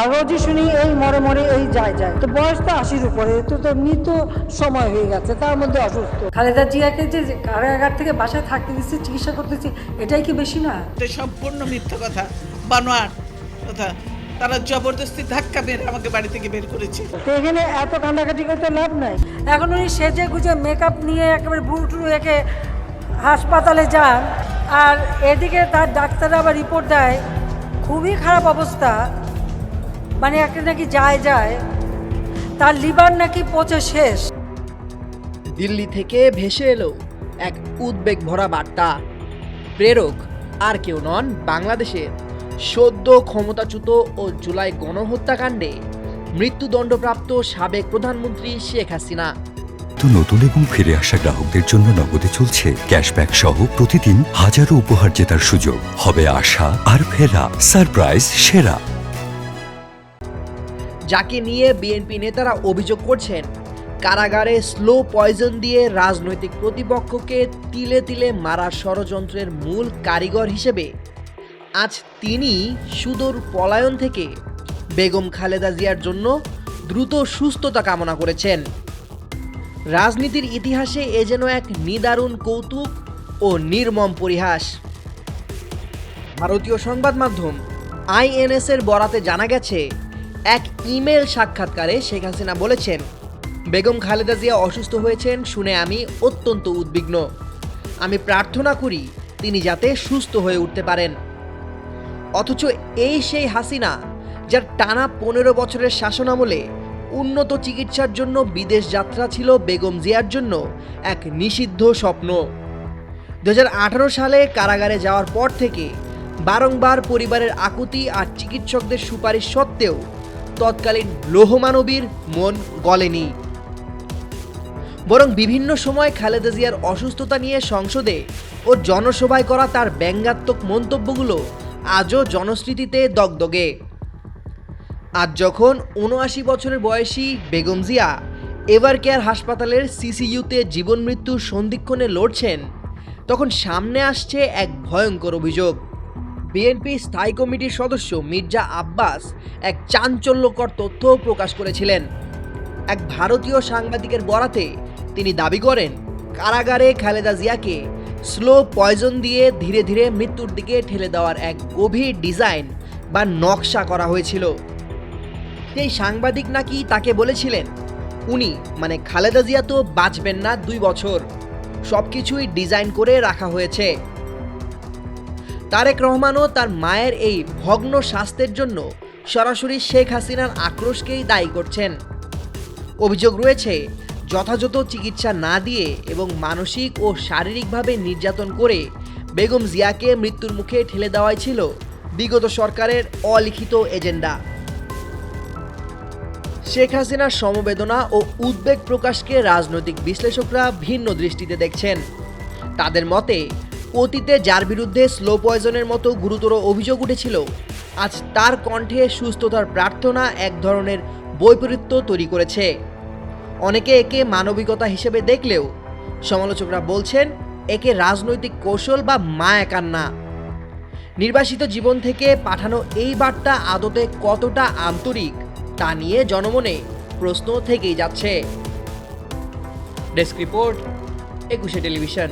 আর রোজই শুনি এই মরে মরে এই যায় যায়। তো বয়স তো আশির উপরে তো তো মৃত সময় হয়ে গেছে তার মধ্যে অসুস্থ। খালেদা জিয়াকে যে যে কারাগার থেকে বাসায় থাকতে দিচ্ছে চিকিৎসা করতেছি এটাই কি বেশি না? এটা সম্পূর্ণ মিথ্যা কথা বানোয়ার কথা। তারা জবরদস্তি ধাক্কা মেরে আমাকে বাড়ি থেকে বের করেছে। তো এখানে এত কান্দাকাটি করতে লাভ নাই। এখন উনি সেজে গুজে মেকআপ নিয়ে একেবারে বুড়ো টুরু একে হাসপাতালে যান আর এদিকে তার ডাক্তাররা আবার রিপোর্ট দেয় খুবই খারাপ অবস্থা। মানে একটা নাকি যায় যায়। তার লিভার নাকি পচে শেষ। দিল্লি থেকে ভেসে এলো এক উদ্বেগ ভরা বার্তা। প্রেরক আর কেউ নন বাংলাদেশের সদ্য ক্ষমতাচ্যুত ও জুলাই গণহত্যাকাণ্ডে মৃত্যুদণ্ডপ্রাপ্ত সাবেক প্রধানমন্ত্রী শেখ হাসিনা। তো নতুন এবং ফিরে আসা গ্রাহকদের জন্য নগদে চলছে ক্যাশব্যাক সহ প্রতিদিন হাজারো উপহার জেতার সুযোগ। হবে আশা আর ফেরা সারপ্রাইজ সেরা। যাকে নিয়ে বিএনপি নেতারা অভিযোগ করছেন। কারাগারে স্লো পয়জন দিয়ে রাজনৈতিক প্রতিপক্ষকে তিলে তিলে মারার ষড়যন্ত্রের মূল কারিগর হিসেবে আজ তিনি সুদূর পলায়ন থেকে বেগম খালেদা জিয়ার জন্য দ্রুত সুস্থতা কামনা করেছেন। রাজনীতির ইতিহাসে এ যেন এক নিদারুণ কৌতুক ও নির্মম পরিহাস। ভারতীয় সংবাদ মাধ্যম আইএনএস এর বরাতে জানা গেছে এক ইমেল সাক্ষাৎকারে শেখ হাসিনা বলেছেন, বেগম খালেদা জিয়া অসুস্থ হয়েছেন শুনে আমি অত্যন্ত উদ্বিগ্ন। আমি প্রার্থনা করি তিনি যাতে সুস্থ হয়ে উঠতে পারেন। অথচ এই সেই হাসিনা, যার টানা পনেরো বছরের শাসনামলে উন্নত চিকিৎসার জন্য বিদেশ যাত্রা ছিল বেগম জিয়ার জন্য এক নিষিদ্ধ স্বপ্ন। দু হাজার আঠারো সালে কারাগারে যাওয়ার পর থেকে বারংবার পরিবারের আকুতি আর চিকিৎসকদের সুপারিশ সত্ত্বেও তৎকালীন লৌহমানবীর মন গলেনি। বরং বিভিন্ন সময় খালেদা জিয়ার অসুস্থতা নিয়ে সংসদে ও জনসভায় করা তার ব্যঙ্গাত্মক মন্তব্যগুলো আজও জনস্মৃতিতে দগদগে। আজ যখন উনআশি বছরের বয়সী বেগম জিয়া এভার কেয়ার হাসপাতালের সিসিইউতে জীবন মৃত্যুর সন্ধিক্ষণে লড়ছেন, তখন সামনে আসছে এক ভয়ঙ্কর অভিযোগ। বিএনপি স্থায়ী কমিটির সদস্য মির্জা আব্বাস এক চাঞ্চল্যকর তথ্য প্রকাশ করেছিলেন। এক ভারতীয় সাংবাদিকের বরাতে তিনি দাবি করেন, কারাগারে খালেদা জিয়াকে স্লো পয়জন দিয়ে ধীরে ধীরে মৃত্যুর দিকে ঠেলে দেওয়ার এক গভীর ডিজাইন বা নকশা করা হয়েছিল। সেই সাংবাদিক নাকি তাকে বলেছিলেন, উনি মানে খালেদা জিয়া তো বাঁচবেন না দুই বছর। সব কিছুই ডিজাইন করে রাখা হয়েছে। তারেক রহমানও তার মায়ের এই ভগ্ন স্বাস্থ্যের জন্য সরাসরি শেখ হাসিনার আক্রোশকেই দায়ী করছেন। অভিযোগ রয়েছে, যথাযথ চিকিৎসা না দিয়ে এবং মানসিক ও শারীরিকভাবে নির্যাতন করে বেগম জিয়াকে মৃত্যুর মুখে ঠেলে দেওয়াই ছিল বিগত সরকারের অলিখিত এজেন্ডা। শেখ হাসিনার সমবেদনা ও উদ্বেগ প্রকাশকে রাজনৈতিক বিশ্লেষকরা ভিন্ন দৃষ্টিতে দেখছেন। তাদের মতে অতীতে যার বিরুদ্ধে স্লো পয়জনের মতো গুরুতর অভিযোগ উঠেছিল, আজ তার কণ্ঠে সুস্থতার প্রার্থনা এক ধরনের বৈপরীত্য তৈরি করেছে। অনেকে একে মানবিকতা হিসেবে দেখলেও সমালোচকরা বলছেন, একে রাজনৈতিক কৌশল বা মায়া কান্না। নির্বাসিত জীবন থেকে পাঠানো এই বার্তা আদতে কতটা আন্তরিক, তা নিয়ে জনমনে প্রশ্ন থেকেই যাচ্ছে। Desk report, Ekushey television.